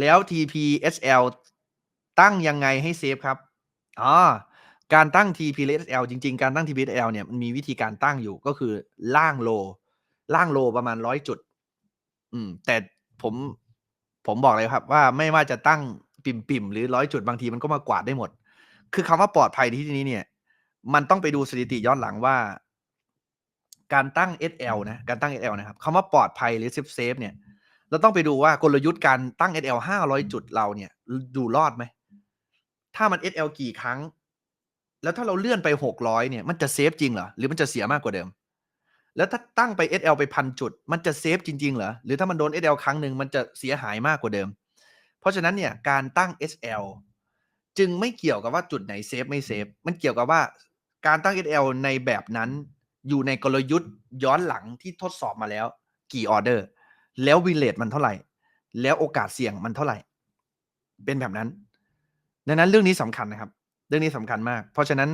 แล้ว TPSL ตั้งยังไงให้เซฟครับอ๋อการตั้ง TPSL จริง ๆ การตั้ง TPSL เนี่ยมันมีวิธีการตั้งอยู่ก็คือล่างโล ล่างโลประมาณร้อยจุด อืม แต่ผมผมบอกเลยครับว่าไม่ว่าจะตั้งปิ่มปิ่มๆหรือร้อยจุดบางทีมันก็มากวาดได้หมด คือคำว่าปลอดภัยที่นี้เนี่ย มันต้องไปดูสถิติย้อนหลังว่า การตั้ง SL นะ การตั้ง SL นะครับคำว่าปลอดภัยหรือ safe safe เนี่ย เราต้องไปดูว่ากลยุทธ์การตั้ง SL 500 จุดเราเนี่ยดูรอดไหม ถ้ามัน SL กี่ครั้ง แล้วถ้าเราเลื่อนไป 600 เนี่ย มันจะเซฟจริงเหรอ หรือมันจะเสียมากกว่าเดิม แล้วถ้าตั้งไป SL ไปพันจุด มันจะเซฟจริงๆเหรอ หรือถ้ามันโดน SL ครั้งหนึ่งมันจะเสียหายมากกว่าเดิม เพราะฉะนั้นเนี่ยการตั้ง SL จึงไม่เกี่ยวกับว่าจุดไหนเซฟไม่เซฟ มันเกี่ยวกับว่าการตั้ง SL ในแบบนั้น อยู่ในกลยุทธ์ย้อนหลังที่ทดสอบมาแล้ว กี่ออเดอร์ แล้ววินเลทมันเท่าไหร่ แล้วโอกาสเสี่ยงมันเท่าไหร่ เป็นแบบนั้น ดังนั้นเรื่องนี้สำคัญนะครับ เรื่องนี้สำคัญมาก เพราะฉะนั้น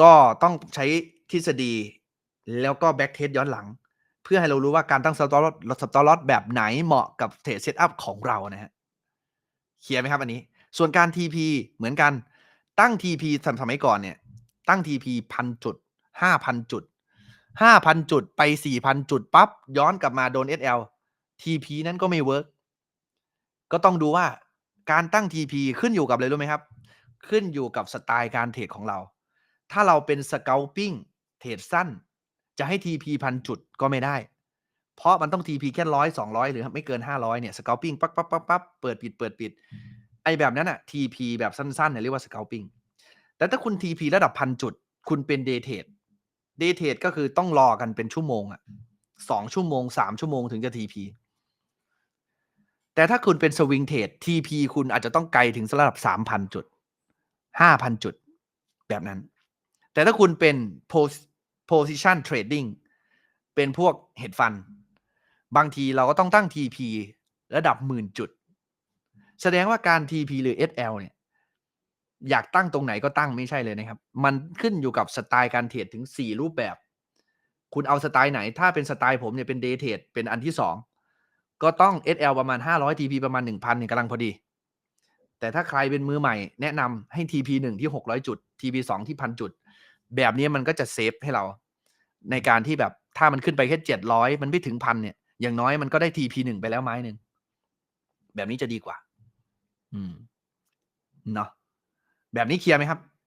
ก็ต้องใช้ทฤษฎีแล้วก็แบ็กเทสย้อนหลัง เพื่อให้เรารู้ว่าการตั้งสตอรลสตอรลแบบไหนเหมาะกับเทรดเซตอัพของเรานะฮะเคลียร์ไหมครับอันนี้ ส่วนการ TP เหมือนกันตั้ง TP สมัยก่อนเนี่ย ตั้ง TP พันจุดห้าพันจุด ห้าพันจุดไปสี่พันจุดปั๊บ ย้อนกลับมาโดน SL TP นั้นก็ไม่เวิร์กก็ต้องดูว่าการตั้ง TP ขึ้นอยู่กับอะไรรู้ไหมครับ ขึ้นอยู่กับสไตล์การเทรดของเรา ถ้าเราเป็นสเกลปิ้งเทรดสั้น จะให้ TP พันจุดก็ไม่ได้ เพราะมันต้อง TP แค่ร้อยสองร้อยหรือไม่เกินห้าร้อยเนี่ยสเกลปิ้งปั๊บปั๊บปั๊บปั๊บเปิดปิดเปิดปิดไอแบบนั้นอะ TP แบบสั้นๆเนี่ยเรียกว่าสเกลปิ้งแต่ถ้าคุณ TP ระดับพันจุด คุณเป็นเดย์เทรด ดย์เทรดก็คือต้องรอกันเป็นชั่วโมงอะสองชั่วโมงสามชั่วโมงถึงจะ TP แต่ถ้าคุณเป็นสวิงเทรด TP คุณอาจจะต้องไกลถึงระดับสามพันจุดห้าพันจุด แบบนั้น แต่ถ้าคุณเป็น position trading เป็นพวก hedge fund บางทีเราก็ต้องตั้ง TP ระดับหมื่นจุด แสดงว่าการ TP หรือ SL เนี่ย อยากตั้งตรงไหนก็ตั้งไม่ใช่เลยนะครับ มันขึ้นอยู่กับสไตล์การเทรดถึง 4 รูปแบบ คุณเอาสไตล์ไหน ถ้าเป็นสไตล์ผมเนี่ยเป็น day trade เป็นอันที่ 2 ก็ต้อง SL ประมาณ 500 TP ประมาณ 1,000เนี่ยกำลังพอดี แต่ถ้าใครเป็นมือใหม่แนะนำให้ TP 1ที่ 600 จุด TP 2ที่1,000จุด แบบนี้มันก็จะเซฟให้เรา ในการที่แบบถ้ามันขึ้นไปแค่ 700 มันไม่ถึงพันเนี่ยอย่างน้อยมันก็ได้ TP 1ไปแล้วไม้หนึ่งแบบนี้จะดีกว่า อืมเนาะ แบบนี้เคลียร์ไหมครับ